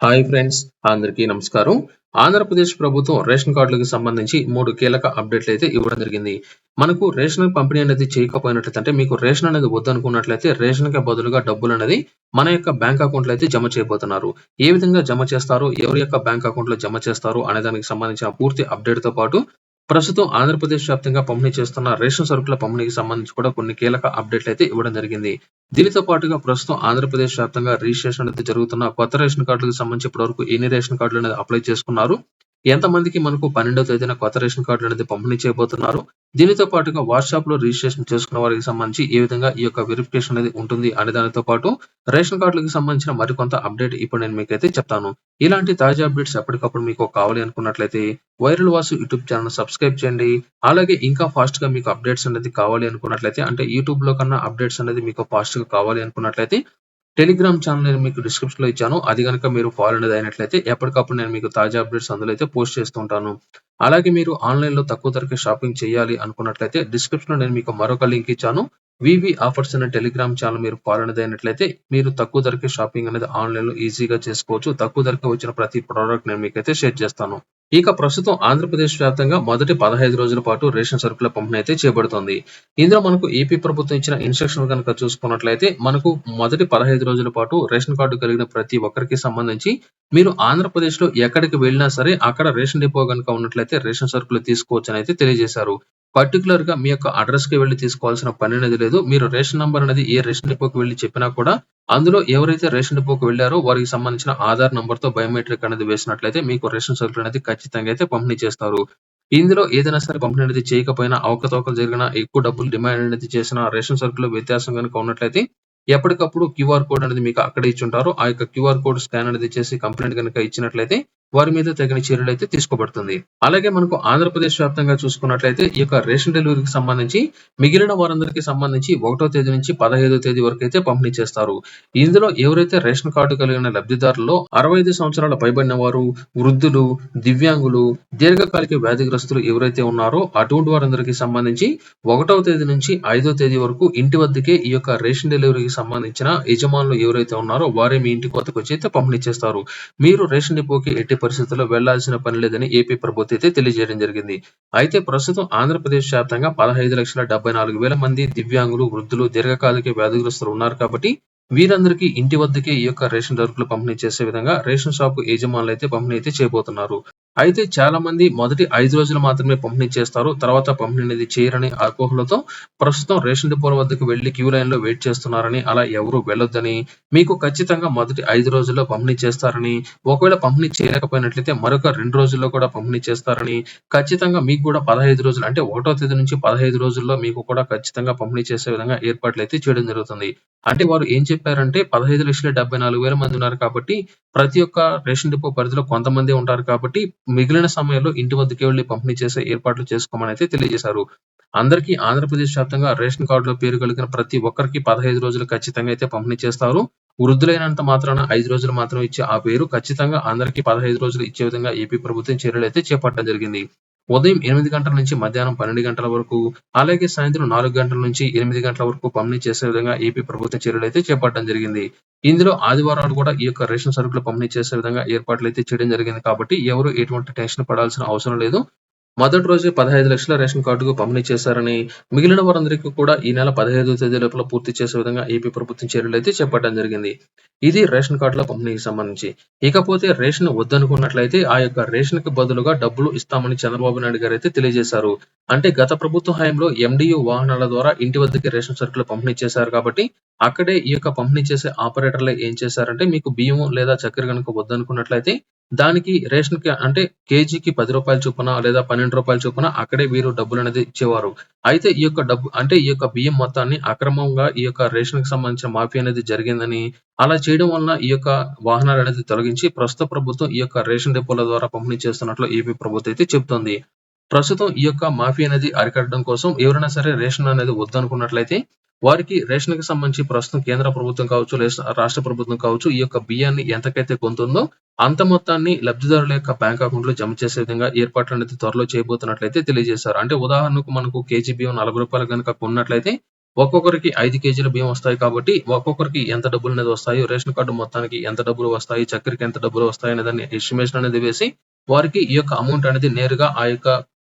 Hi friends అందరికీ నమస్కారం. ఆంధ్రప్రదేశ్ ప్రభుత్వం రేషన్ కార్డులకు సంబంధించి మూడు కీలక అప్డేట్లు అయితే ఇవ్వడం జరిగింది. మనకు రేషన్ పంపిణీ అనేది చేయకపోయినట్లయితే అంటే మీకు రేషన్ అనేది వద్దనుకున్నట్లయితే రేషన్కి బదులుగా డబ్బులు అనేది మన యొక్క బ్యాంక్ అకౌంట్లో అయితే జమ చేయబోతున్నారు. ఏ విధంగా జమ చేస్తారు ఎవరి యొక్క బ్యాంక్ అకౌంట్లో జమ చేస్తారు అనే దానికి సంబంధించిన పూర్తి అప్డేట్తో పాటు ప్రస్తుతం ఆంధ్రప్రదేశ్ వ్యాప్తంగా పంపిణీ చేస్తున్న రేషన్ సరుకుల పంపిణీకి సంబంధించి కూడా కొన్ని కీలక అప్డేట్లు అయితే ఇవ్వడం జరిగింది. దీనితో పాటుగా ప్రస్తుతం ఆంధ్రప్రదేశ్ వ్యాప్తంగా రిజిస్ట్రేషన్ అయితే జరుగుతున్న కొత్త రేషన్ కార్డులకు సంబంధించి ఇప్పటివరకు ఎన్ని రేషన్ కార్డులు అనేది అప్లై చేసుకున్నారు? ఎంతమందికి మనకు పన్నెండవ తేదీన కొత్త రేషన్ కార్డులు అనేది పంపిణీ చేయబోతున్నారు? దీనితో పాటుగా వాట్సాప్లో రిజిస్ట్రేషన్ చేసుకున్న వారికి సంబంధించి ఏ విధంగా ఈ యొక్క వెరిఫికేషన్ అనేది ఉంటుంది అనే దానితో పాటు రేషన్ కార్డులకు సంబంధించిన మరికొంత అప్డేట్ ఇప్పుడు నేను మీకైతే చెప్తాను. ఇలాంటి తాజా అప్డేట్స్ ఎప్పటికప్పుడు మీకు కావాలి అనుకున్నట్లయితే viral Vasu YouTube channel subscribe చేయండి. అలాగే ఇంకా ఫాస్ట్గా మీకు అప్డేట్స్ అనేది కావాలి అనుకున్నట్లయితే అంటే యూట్యూబ్లో కన్నా అప్డేట్స్ అనేది మీకు ఫాస్ట్గా కావాలి అనుకున్నట్లయితే టెలిగ్రామ్ ఛానల్ నేను మీకు డిస్క్రిప్షన్లో ఇచ్చాను. అది కనుక మీరు ఫాలో అనేది అయినట్లయితే ఎప్పటికప్పుడు నేను మీకు తాజా అప్డేట్స్ అందులో అయితే పోస్ట్ చేస్తూ ఉంటాను. అలాగే మీరు ఆన్లైన్లో తక్కువ ధరకే షాపింగ్ చేయాలి అనుకున్నట్లయితే డిస్క్రిప్షన్లో నేను మీకు మరొక లింక్ ఇచ్చాను. వివి ఆఫర్స్ అనే టెలిగ్రామ్ ఛానల్ మీరు ఫాలో అనేది అయినట్లయితే మీరు తక్కువ ధరకే షాపింగ్ అనేది ఆన్లైన్లో ఈజీగా చేసుకోవచ్చు. తక్కువ ధరకే వచ్చిన ప్రతి ప్రోడక్ట్ నేను మీకైతే షేర్ చేస్తాను. ఇక ప్రస్తుతం ఆంధ్రప్రదేశ్ వ్యాప్తంగా మొదటి పదహైదు రోజుల పాటు రేషన్ సరుకుల పంపిణీ అయితే చేయబడుతోంది ఇందులో మనకు ఏపీ ప్రభుత్వం ఇచ్చిన ఇన్స్ట్రక్షన్ కనుక చూసుకున్నట్లయితే మనకు మొదటి పదహైదు రోజుల పాటు రేషన్ కార్డు కలిగిన ప్రతి ఒక్కరికి సంబంధించి మీరు ఆంధ్రప్రదేశ్లో ఎక్కడికి వెళ్ళినా సరే అక్కడ రేషన్ డిపో కనుక ఉన్నట్లయితే రేషన్ సరుకులు తీసుకోవచ్చు అయితే తెలియజేశారు. పర్టికులర్గా మీ యొక్క అడ్రస్కి వెళ్ళి తీసుకోవాల్సిన పని అనేది లేదు. మీరు రేషన్ నంబర్ అనేది ఏ రేషన్ డిపోకి వెళ్ళి చెప్పినా కూడా అందులో ఎవరైతే రేషన్ డిపోకి వెళ్ళారో వారికి సంబంధించిన ఆధార్ నంబర్తో బయోమెట్రిక్ అనేది వేసినట్లయితే మీకు రేషన్ సరుకులు అనేది ఖచ్చితంగా అయితే పంపిణీ చేస్తారు. ఇందులో ఏదైనా సరే పంపిణీ అనేది చేయకపోయినా అవకతవకలు జరిగిన ఎక్కువ డబ్బులు డిమాండ్ అనేది చేసిన రేషన్ సరుకులు వ్యత్యాసం కనుక ఉన్నట్లయితే ఎప్పటికప్పుడు క్యూఆర్ కోడ్ అనేది మీకు అక్కడ ఇచ్చి ఉంటారు. ఆ యొక్క క్యూఆర్ కోడ్ స్కాన్ అనేది చేసి కంప్లైంట్ కనుక ఇచ్చినట్లయితే వారి మీద తగిన చర్యలు అయితే తీసుకోబడుతుంది. అలాగే మనకు ఆంధ్రప్రదేశ్ వ్యాప్తంగా చూసుకున్నట్లయితే ఈ యొక్క రేషన్ డెలివరీకి సంబంధించి మిగిలిన వారందరికీ సంబంధించి ఒకటో తేదీ నుంచి పదహైదో తేదీ వరకు అయితే పంపిణీ చేస్తారు. ఇందులో ఎవరైతే రేషన్ కార్డు కలిగిన లబ్ధిదారుల్లో అరవై ఐదు సంవత్సరాల పైబడిన వారు వృద్ధులు దివ్యాంగులు దీర్ఘకాలిక వ్యాధిగ్రస్తులు ఎవరైతే ఉన్నారో అటువంటి వారందరికీ సంబంధించి ఒకటవ తేదీ నుంచి ఐదో తేదీ వరకు ఇంటి వద్దకే ఈ యొక్క రేషన్ డెలివరీకి సంబంధించిన యజమానులు ఎవరైతే ఉన్నారో వారే మీ ఇంటి కొత్తకు వచ్చి అయితే పంపిణీ చేస్తారు. మీరు రేషన్ డిపోకి ఎట్టి పరిస్థితుల్లో వెళ్ళాల్సిన పని లేదని ఏపీ ప్రభుత్వం అయితే తెలియజేయడం జరిగింది. అయితే ప్రస్తుతం ఆంధ్రప్రదేశ్ వ్యాప్తంగా పదహైదు లక్షల డెబ్బై నాలుగు వేల మంది దివ్యాంగులు వృద్ధులు దీర్ఘకాలిక వ్యాధిగ్రస్తులు ఉన్నారు కాబట్టి వీరందరికీ ఇంటి వద్దకే ఈ యొక్క రేషన్ సరుకులు పంపిణీ చేసే విధంగా రేషన్ షాపు యజమానులు అయితే పంపిణీ అయితే చేయబోతున్నారు. అయితే చాలా మంది మొదటి ఐదు రోజులు మాత్రమే పంపిణీ చేస్తారు. తర్వాత పంపిణీ అనేది చేయరని అపోహలతో ప్రస్తుతం రేషన్ డిపోల వద్దకు వెళ్ళి క్యూ లైన్లో వెయిట్ చేస్తున్నారని అలా ఎవరు వెళ్ళొద్దని మీకు ఖచ్చితంగా మొదటి ఐదు రోజుల్లో పంపిణీ చేస్తారని ఒకవేళ పంపిణీ చేయలేకపోయినట్లయితే మరొక రెండు రోజుల్లో కూడా పంపిణీ చేస్తారని ఖచ్చితంగా మీకు కూడా పదహైదు రోజులు అంటే ఒకటో తేదీ నుంచి పదహైదు రోజుల్లో మీకు కూడా ఖచ్చితంగా పంపిణీ చేసే విధంగా ఏర్పాట్లు అయితే చేయడం జరుగుతుంది. అంటే వారు ఏం చెప్పారంటే పదహైదు లక్షల డెబ్బై నాలుగు వేల మంది ఉన్నారు కాబట్టి ప్రతి ఒక్క రేషన్ డిపో పరిధిలో కొంతమంది ఉంటారు కాబట్టి మిగిలిన సమయంలో ఇంటి వద్దకే వెళ్ళి పంపిణీ చేసే ఏర్పాట్లు చేసుకోమని అయితే తెలియజేశారు. అందరికీ ఆంధ్రప్రదేశ్ వ్యాప్తంగా రేషన్ కార్డులో పేరు కలిగిన ప్రతి ఒక్కరికి పదహైదు రోజులు ఖచ్చితంగా అయితే పంపిణీ చేస్తారు. వృద్ధులైనంత మాత్రాన ఐదు రోజులు మాత్రం ఇచ్చే ఆ పేరు ఖచ్చితంగా అందరికీ పదహైదు రోజులు ఇచ్చే విధంగా ఏపీ ప్రభుత్వం చర్యలు అయితే చేపట్టడం జరిగింది. ఉదయం ఎనిమిది గంటల నుంచి మధ్యాహ్నం పన్నెండు గంటల వరకు అలాగే సాయంత్రం నాలుగు గంటల నుంచి ఎనిమిది గంటల వరకు పంపిణీ చేసే విధంగా ఏపీ ప్రభుత్వ చర్యలు అయితే చేపట్టడం జరిగింది. ఇందులో ఆదివారాలు కూడా ఈ యొక్క రేషన్ సరుకులు పంపిణీ చేసే విధంగా ఏర్పాట్లు అయితే చేయడం జరిగింది. కాబట్టి ఎవరు ఎటువంటి టెన్షన్ పడాల్సిన అవసరం లేదు. మొదటి రోజు పదహైదు లక్షల రేషన్ కార్డుకు పంపిణీ చేశారని మిగిలిన వారందరికీ కూడా ఈ నెల పదహైదు తేదీ లోపల పూర్తి చేసే విధంగా ఏపీ ప్రభుత్వం చర్యలు అయితే చేపట్టడం జరిగింది. ఇది రేషన్ కార్డుల పంపిణీకి సంబంధించి. ఇకపోతే రేషన్ వద్దనుకున్నట్లయితే ఆ యొక్క రేషన్కి బదులుగా డబ్బులు ఇస్తామని చంద్రబాబు నాయుడు గారు అయితే తెలియజేశారు. అంటే గత ప్రభుత్వ హయాంలో ఎండియు వాహనాల ద్వారా ఇంటి వద్దకి రేషన్ సరుకులు పంపిణీ చేశారు కాబట్టి అక్కడే ఈ యొక్క పంపిణీ చేసే ఆపరేటర్లు ఏం చేశారంటే మీకు బియ్యం లేదా చక్కెర కనుక వద్దనుకున్నట్లయితే దానికి రేషన్కి అంటే కేజీకి పది రూపాయల చొప్పున లేదా పన్నెండు రూపాయల చొప్పున అక్కడే వీరు డబ్బులు అనేది ఇచ్చేవారు. అయితే ఈ యొక్క డబ్బు అంటే ఈ యొక్క బియ్యం మొత్తాన్ని అక్రమంగా ఈ యొక్క రేషన్కి సంబంధించిన మాఫీ అనేది జరిగిందని అలా చేయడం వలన ఈ యొక్క వాహనాలు అనేది తొలగించి ప్రస్తుత ప్రభుత్వం ఈ యొక్క రేషన్ డిపోల ద్వారా పంపిణీ చేస్తున్నట్లు ఏపీ ప్రభుత్వం అయితే చెబుతోంది. ప్రస్తుతం ఈ యొక్క మాఫీ అనేది అరికట్టడం కోసం ఎవరైనా సరే రేషన్ అనేది వద్దనుకున్నట్లయితే వారికి రేషన్కి సంబంధించి ప్రస్తుతం కేంద్ర ప్రభుత్వం కావచ్చు రాష్ట్ర ప్రభుత్వం కావచ్చు ఈ యొక్క బియ్యాన్ని ఎంతకైతే కొంటుందో అంత మొత్తాన్ని లబ్ధిదారుల యొక్క బ్యాంక్ అకౌంట్లో జమ చేసే విధంగా ఏర్పాట్లు అనేది త్వరలో చేయబోతున్నట్లయితే తెలియజేశారు. అంటే ఉదాహరణకు మనకు కేజీ బియ్యం నలభై రూపాయలు కనుక కొన్నట్లయితే ఒక్కొక్కరికి ఐదు కేజీల బియ్యం వస్తాయి కాబట్టి ఒక్కొక్కరికి ఎంత డబ్బులు అనేది వస్తాయి రేషన్ కార్డు మొత్తానికి ఎంత డబ్బులు వస్తాయి చక్కెరకి ఎంత డబ్బులు వస్తాయి అనే దాన్ని ఎస్టిమేషన్ అనేది వేసి వారికి ఈ యొక్క అమౌంట్ అనేది నేరుగా ఆ యొక్క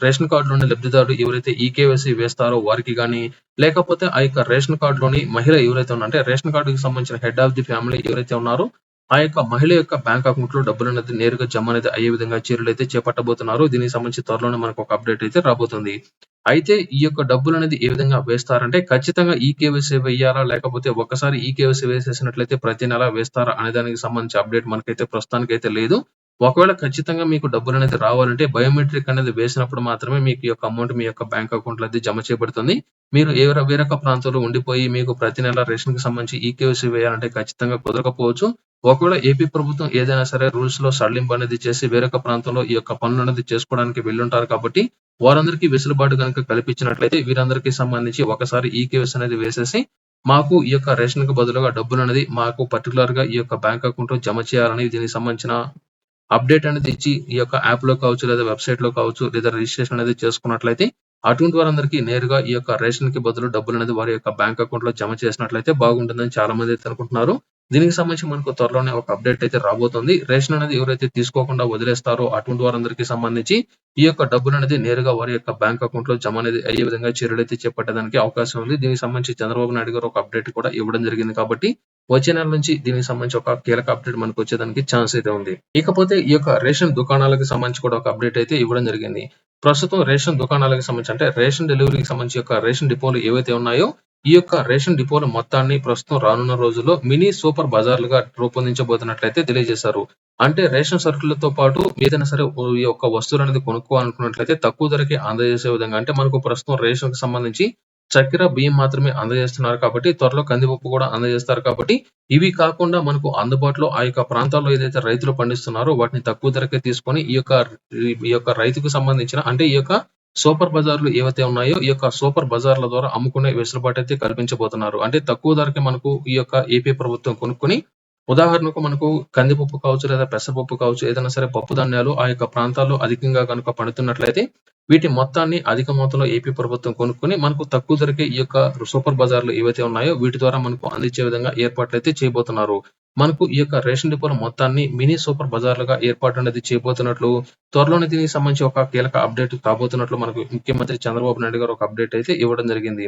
రేషన్ కార్డులోని లబ్ధిదారుడు ఎవరైతే ఈకేవైసీ వేస్తారో వారికి కానీ లేకపోతే ఆ యొక్క రేషన్ కార్డులోని మహిళ ఎవరైతే ఉన్నారో అంటే రేషన్ కార్డుకి సంబంధించిన హెడ్ ఆఫ్ ది ఫ్యామిలీ ఎవరైతే ఉన్నారో ఆ యొక్క మహిళ యొక్క బ్యాంక్ అకౌంట్లో డబ్బులు అనేది నేరుగా జమ అనేది అయ్యే విధంగా చర్యలు అయితే చేపట్టబోతున్నారు. దీనికి సంబంధించి త్వరలోనే మనకు ఒక అప్డేట్ అయితే రాబోతుంది. అయితే ఈ యొక్క డబ్బులు అనేది ఏ విధంగా వేస్తారంటే ఖచ్చితంగా ఈ కేవైసీ వేయాలా లేకపోతే ఒకసారి ఈ కేవైసీ వేసేసినట్లయితే ప్రతి నెల వేస్తారా అనే దానికి సంబంధించి అప్డేట్ మనకైతే ప్రస్తుతానికి అయితే లేదు. ఒకవేళ ఖచ్చితంగా మీకు డబ్బులు అనేది రావాలంటే బయోమెట్రిక్ అనేది వేసినప్పుడు మాత్రమే మీకు ఈ యొక్క అమౌంట్ మీ యొక్క బ్యాంక్ అకౌంట్లో జమ చేయబడుతుంది. మీరు ఏ వేరొక ప్రాంతంలో ఉండిపోయి మీకు ప్రతి నెల రేషన్కి సంబంధించి ఈ వేయాలంటే ఖచ్చితంగా కుదరకపోవచ్చు. ఒకవేళ ఏపీ ప్రభుత్వం ఏదైనా సరే రూల్స్లో సడలింపు అనేది చేసి వేరొక ప్రాంతంలో ఈ యొక్క పనులు అనేది చేసుకోవడానికి వెళ్ళుంటారు కాబట్టి వారందరికీ వెసులుబాటు కనుక కల్పించినట్లయితే వీరందరికీ సంబంధించి ఒకసారి ఈ అనేది వేసేసి మాకు ఈ యొక్క రేషన్కి బదులుగా డబ్బులు అనేది మాకు పర్టికులర్గా ఈ యొక్క బ్యాంక్ అకౌంట్లో జమ చేయాలని దీనికి సంబంధించిన అప్డేట్ అనేది ఇచ్చి ఈ యొక్క యాప్లో కావచ్చు లేదా వెబ్సైట్లో కావచ్చు లేదా రిజిస్ట్రేషన్ అనేది చేసుకున్నట్లయితే అటువంటి వారందరికీ నేరుగా ఈ యొక్క రేషన్కి బదులు డబ్బులు అనేది వారి యొక్క బ్యాంక్ అకౌంట్లో జమ చేసినట్లయితే బాగుంటుందని చాలా మంది అయితే అనుకుంటున్నారు. దీనికి సంబంధించి మనకు త్వరలోనే ఒక అప్డేట్ అయితే రాబోతుంది. రేషన్ అనేది ఎవరైతే తీసుకోకుండా వదిలేస్తారో అటువంటి వారందరికీ సంబంధించి ఈ యొక్క డబ్బులు అనేది నేరుగా వారి యొక్క బ్యాంక్ అకౌంట్లో జమ అనేది అయ్యే విధంగా చర్యలు అయితే చేపట్టడానికి అవకాశం ఉంది. దీనికి సంబంధించి చంద్రబాబు నాయుడు గారు ఒక అప్డేట్ కూడా ఇవ్వడం జరిగింది కాబట్టి వచ్చే నెల నుంచి దీనికి సంబంధించి ఒక కీలక అప్డేట్ మనకు వచ్చేదానికి ఛాన్స్ అయితే ఉంది. ఇకపోతే ఈ యొక్క రేషన్ దుకాణాలకు సంబంధించి కూడా ఒక అప్డేట్ అయితే ఇవ్వడం జరిగింది. ప్రస్తుతం రేషన్ దుకాణాలకు సంబంధించి అంటే రేషన్ డెలివరీకి సంబంధించి యొక్క రేషన్ డిపోలు ఏవైతే ఉన్నాయో ఈ యొక్క రేషన్ డిపోల మొత్తాన్ని ప్రస్తుతం రానున్న రోజుల్లో మినీ సూపర్ బజార్లుగా రూపొందించబోతున్నట్లయితే తెలియజేశారు. అంటే రేషన్ సరుకులతో పాటు ఏదైనా సరే ఈ యొక్క వస్తువులు అనేది కొనుక్కోవాలనుకున్నట్లయితే తక్కువ ధరకే అందజేసే విధంగా అంటే మనకు ప్రస్తుతం రేషన్కి సంబంధించి చక్కెర బియ్యం మాత్రమే అందజేస్తున్నారు కాబట్టి త్వరలో కందిపప్పు కూడా అందజేస్తారు కాబట్టి ఇవి కాకుండా మనకు అందుబాటులో ఆ యొక్క ప్రాంతాల్లో ఏదైతే రైతులు పండిస్తున్నారో వాటిని తక్కువ ధరకే తీసుకొని ఈ యొక్క ఈ యొక్క రైతుకు సంబంధించిన అంటే ఈ యొక్క సూపర్ బజార్లు ఏవైతే ఉన్నాయో ఈ యొక్క సూపర్ బజార్ల ద్వారా అమ్ముకునే వెసులుబాటు అయితే కల్పించబోతున్నారు. అంటే తక్కువ ధరకే మనకు ఈ యొక్క ఏపీ ప్రభుత్వం కొనుక్కొని ఉదాహరణకు మనకు కందిపప్పు కావచ్చు లేదా పెసరపప్పు కావచ్చు ఏదైనా సరే పప్పు ధాన్యాలు ఆ యొక్క ప్రాంతాల్లో అధికంగా కనుక పండుతున్నట్లయితే వీటి మొత్తాన్ని అధిక మొత్తంలో ఏపీ ప్రభుత్వం కొనుక్కొని మనకు తక్కువ ధరకే ఈ యొక్క సూపర్ బజార్లు ఏవైతే ఉన్నాయో వీటి ద్వారా మనకు అందించే విధంగా ఏర్పాట్లు అయితే చేయబోతున్నారు. మనకు ఈ యొక్క రేషన్ డిపోల మొత్తాన్ని మినీ సూపర్ బజార్లుగా ఏర్పాటు అనేది చేయబోతున్నట్లు త్వరలోనే దీనికి సంబంధించి ఒక కీలక అప్డేట్ కాబోతున్నట్లు మనకు ముఖ్యమంత్రి చంద్రబాబు నాయుడు గారు ఒక అప్డేట్ అయితే ఇవ్వడం జరిగింది.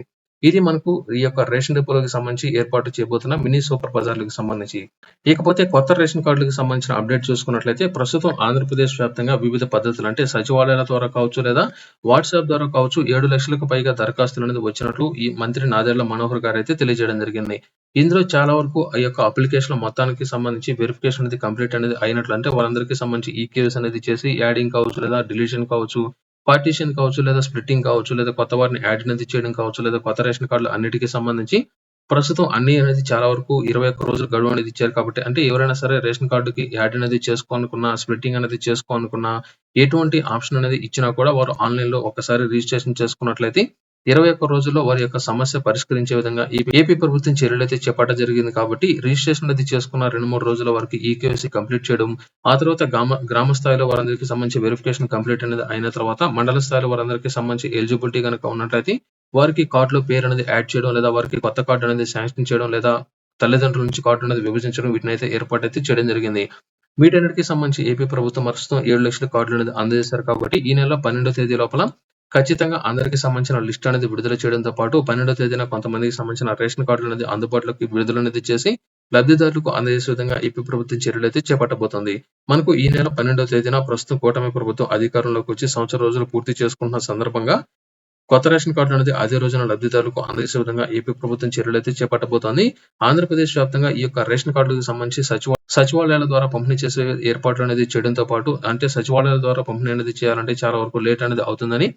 ఇది మనకు ఈ యొక్క రేషన్ డిపోలకు సంబంధించి ఏర్పాటు చేయబోతున్న మినీ సూపర్ బజార్లకు సంబంధించి. ఇకపోతే కొత్త రేషన్ కార్డులకు సంబంధించిన అప్డేట్ చూసుకున్నట్లయితే ప్రస్తుతం ఆంధ్రప్రదేశ్ వ్యాప్తంగా వివిధ పద్ధతులు అంటే సచివాలయాల ద్వారా కావచ్చు లేదా వాట్సాప్ ద్వారా కావచ్చు ఏడు లక్షలకు పైగా దరఖాస్తులు అనేది వచ్చినట్లు ఈ మంత్రి నాదెళ్ళ మనోహర్ గారు అయితే తెలియజేయడం జరిగింది. ఇందులో చాలా వరకు ఆ యొక్క అప్లికేషన్ మొత్తానికి సంబంధించి వెరిఫికేషన్ అనేది కంప్లీట్ అనేది అయినట్లు అంటే వాళ్ళందరికీ సంబంధించి ఈ కేసు అనేది చేసి యాడింగ్ కావచ్చు లేదా డిలీషన్ కావచ్చు పార్టీషన్ కావచ్చు లేదా స్ప్లిట్టింగ్ కావచ్చు లేదా కొత్త వారిని యాడ్ అనేది చేయడం కావచ్చు లేదా కొత్త రేషన్ కార్డులు అన్నిటికీ సంబంధించి ప్రస్తుతం అన్ని అనేది చాలా వరకు ఇరవై ఒక్క రోజులు గడువు అనేది ఇచ్చారు కాబట్టి అంటే ఎవరైనా సరే రేషన్ కార్డుకి యాడ్ అనేది చేసుకోనుకున్నా స్ప్లిట్టింగ్ అనేది చేసుకోనుకున్నా ఎటువంటి ఆప్షన్ అనేది ఇచ్చినా కూడా వారు ఆన్లైన్లో ఒకసారి రిజిస్ట్రేషన్ చేసుకున్నట్లయితే ఇరవై ఒక్క రోజుల్లో వారి యొక్క సమస్య పరిష్కరించే విధంగా ఏపీ ప్రభుత్వం చర్యలు అయితే చేపట్ట జరిగింది కాబట్టి రిజిస్ట్రేషన్ అది చేసుకున్న రెండు మూడు రోజుల వరకు ఈకేవైసీ కంప్లీట్ చేయడం ఆ తర్వాత గ్రామ గ్రామ స్థాయిలో వారందరికీ సంబంధించి వెరిఫికేషన్ కంప్లీట్ అనేది అయిన తర్వాత మండల స్థాయిలో వారందరికీ సంబంధించి ఎలిజిబిలిటీ కనుక ఉన్నట్లయితే వారికి కార్డులో పేరు అనేది యాడ్ చేయడం లేదా వారికి కొత్త కార్డు అనేది శాంక్షన్ చేయడం లేదా తల్లిదండ్రుల నుంచి కార్డు అనేది విభజించడం వీటిని అయితే ఏర్పాటు అయితే చేయడం జరిగింది. వీటన్నిటికీ సంబంధించి ఏపీ ప్రభుత్వం ప్రస్తుతం ఏడు లక్షల కార్డులు అనేది అందజేశారు కాబట్టి ఈ నెల పన్నెండో తేదీ లోపల ఖచ్చితంగా అందరికి సంబంధించిన లిస్ట్ అనేది విడుదల చేయడంతో పాటు పన్నెండో తేదీన కొంతమందికి సంబంధించిన రేషన్ కార్డులు అనేది అందుబాటులోకి విడుదల అనేది చేసి లబ్ధిదారులకు అందజేసే విధంగా ఏపీ ప్రభుత్వం చర్యలు అయితే చేపట్టబోతోంది. మనకు ఈ నెల పన్నెండో తేదీన ప్రస్తుతం కూటమి ప్రభుత్వం అధికారంలోకి వచ్చి సంవత్సరం రోజులు పూర్తి చేసుకుంటున్న సందర్భంగా కొత్త రేషన్ కార్డులు అనేది అదే రోజున లబ్ధిదారులకు అందజేసే విధంగా ఏపీ ప్రభుత్వం చర్యలు అయితే చేపట్టబోతోంది. ఆంధ్రప్రదేశ్ వ్యాప్తంగా ఈ యొక్క రేషన్ కార్డులకు సంబంధించి సచివ సచివాలయాల ద్వారా పంపిణీ చేసే ఏర్పాట్లు అనేది చేయడంతో పాటు అంటే సచివాలయాల ద్వారా పంపిణీ అనేది చేయాలంటే చాలా వరకు లేట్ అనేది అవుతుందని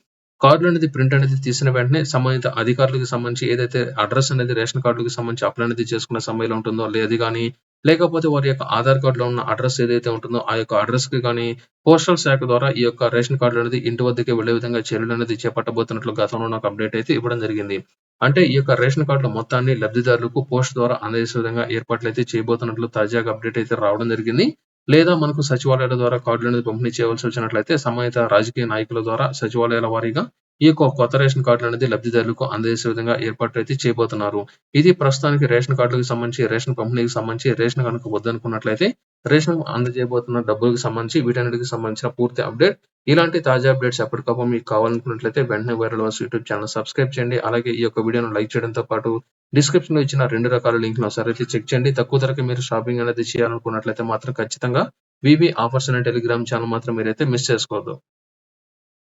కార్డులు అనేది ప్రింట్ అనేది తీసిన వెంటనే సంబంధిత అధికారులకు సంబంధించి ఏదైతే అడ్రస్ అనేది రేషన్ కార్డులకు సంబంధించి అప్లై అనేది చేసుకునే సమయంలో ఉంటుందో లేదు కానీ లేకపోతే వారి యొక్క ఆధార్ కార్డులో ఉన్న అడ్రస్ ఏదైతే ఉంటుందో ఆ యొక్క అడ్రస్కి కానీ పోస్టల్ శాఖ ద్వారా ఈ యొక్క రేషన్ కార్డులు అనేది ఇంటి వద్దకే వెళ్ళే విధంగా చర్యలు అనేది చేపట్టబోతున్నట్లు గతంలో నాకు అప్డేట్ అయితే ఇవ్వడం జరిగింది. అంటే ఈ యొక్క రేషన్ కార్డుల మొత్తాన్ని లబ్ధిదారులకు పోస్ట్ ద్వారా అందజేసే విధంగా ఏర్పాట్లు అయితే చేయబోతున్నట్లు తాజాగా అప్డేట్ అయితే రావడం జరిగింది. లేదా మనకు సచివాలయాల ద్వారా కార్డులు అనేది పంపిణీ చేయవలసి వచ్చినట్లయితే సంబంధిత రాజకీయ నాయకుల ద్వారా సచివాలయాల వారీగా ఈ యొక్క కొత్త రేషన్ కార్డులు అనేది లబ్ధిదారులకు అందజేసే విధంగా ఏర్పాట్లు అయితే చేయబోతున్నారు. ఇది ప్రస్తుతానికి రేషన్ కార్డులకు సంబంధించి రేషన్ పంపిణీకి సంబంధించి రేషన్ కనుక వద్దనుకున్నట్లయితే రేషన్ అందజేయబోతున్న డబ్బులకు సంబంధించి వీటన్నిటికి సంబంధించిన పూర్తి అప్డేట్ ఇలాంటి తాజా అప్డేట్స్ ఎప్పటికప్పుడు మీకు కావాలనుకున్నట్లయితే వెంటనే viral Vasu YouTube channel subscribe చేయండి. అలాగే ఈ యొక్క వీడియోను లైక్ చేయడంతో పాటు డిస్క్రిప్షన్లో ఇచ్చిన రెండు రకాల లింక్ ఒకసారి అయితే చెక్ చేయండి. తక్కువ ధరకి మీరు షాపింగ్ అనేది చేయాలనుకున్నట్లయితే మాత్రం ఖచ్చితంగా వివి ఆఫర్స్ అనే టెలిగ్రామ్ ఛానల్ మాత్రం మీరైతే మిస్ చేసుకోవద్దు.